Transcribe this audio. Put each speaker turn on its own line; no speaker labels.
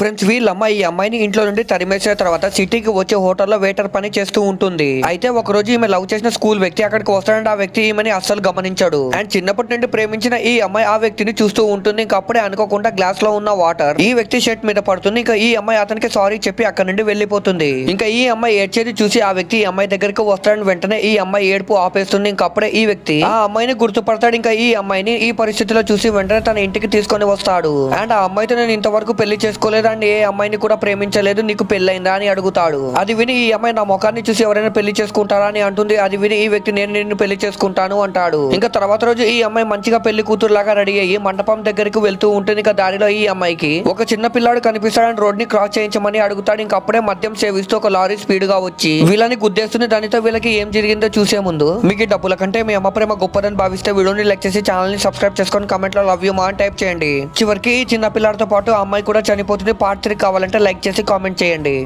Friends వీళ్ళమ్మ ఈ అమ్మాయిని ఇంట్లో నుండి తరిమేసిన తర్వాత సిటీకి వచ్చే హోటల్లో వెయిటర్ పని చేస్తూ ఉంటుంది. అయితే ఒక రోజు ఈమె లవ్ చేసిన స్కూల్ వ్యక్తి అక్కడికి వస్తాడంటే ఆ వ్యక్తి ఈమెని అస్సలు గమనించాడు. అండ్ చిన్నప్పటి నుండి ప్రేమించిన ఈ అమ్మాయి ఆ వ్యక్తిని చూస్తూ ఉంటుంది. ఇంకా అప్పుడే అనుకోకుండా గ్లాస్లో ఉన్న వాటర్ ఈ వ్యక్తి షర్ట్ మీద పడుతుంది. ఇంకా ఈ అమ్మాయి అతనికి సారీ చెప్పి అక్కడ నుండి వెళ్ళిపోతుంది. ఇంకా ఈ అమ్మాయి ఏడ్చేది చూసి ఆ వ్యక్తి ఈ అమ్మాయి దగ్గరికి వస్తాడని వెంటనే ఈ అమ్మాయి ఏడుపు ఆపేస్తుంది. ఇంకా అప్పుడే ఈ వ్యక్తి ఆ అమ్మాయిని గుర్తుపడతాడు. ఇంకా ఈ అమ్మాయిని ఈ పరిస్థితిలో చూసి వెంటనే తన ఇంటికి తీసుకొని వస్తాడు. అండ్ ఆ అమ్మాయితో నేను ఇంతవరకు పెళ్ళి చేసుకోలేదు? చూడండి ఏ అమ్మాయిని కూడా ప్రేమించలేదు నీకు పెళ్ళైందా అని అడుగుతాడు. అది విని ఈ అమ్మాయి నా ముఖాన్ని చూసి ఎవరైనా పెళ్ళి చేసుకుంటారా అని అంటుంది. అది విని ఈ వ్యక్తి నేను నిన్ను పెళ్ళి చేసుకుంటాను అంటాడు. ఇంకా తర్వాత రోజు ఈ అమ్మాయి మంచిగా పెళ్ళి కూతురులాగా రెడీ అయ్యి మండపం దగ్గరికి వెళ్తూ ఉంటుంది ఇంకా దారిలో ఈ అమ్మాయికి. ఒక చిన్న పిల్లాడు కనిపిస్తాడని రోడ్ని క్రాస్ చేయించమని అడుగుతాడు. ఇంకా అప్పుడే మద్యం సేవిస్తూ ఒక లారీ స్పీడ్గా వచ్చి వీళ్ళని గుద్దేస్తుంది. దానితో వీళ్ళకి ఏం జరిగిందో చూసే ముందు మీకు డబ్బుల కంటే మీ అమ్మ ప్రేమ గొప్పదని భావిస్తే వీడియోని లైక్ చేసి ఛానల్ని సబ్స్క్రైబ్ చేసుకొని కమెంట్లో లవ్ యూ మా అని టైప్ చేయండి. చివరికి ఈ చిన్న పిల్లాడితో పాటు ఆ అమ్మాయి కూడా చనిపోతుంది. పార్ట్ త్రీ కావాలంటే లైక్ చేసి కామెంట్ చేయండి.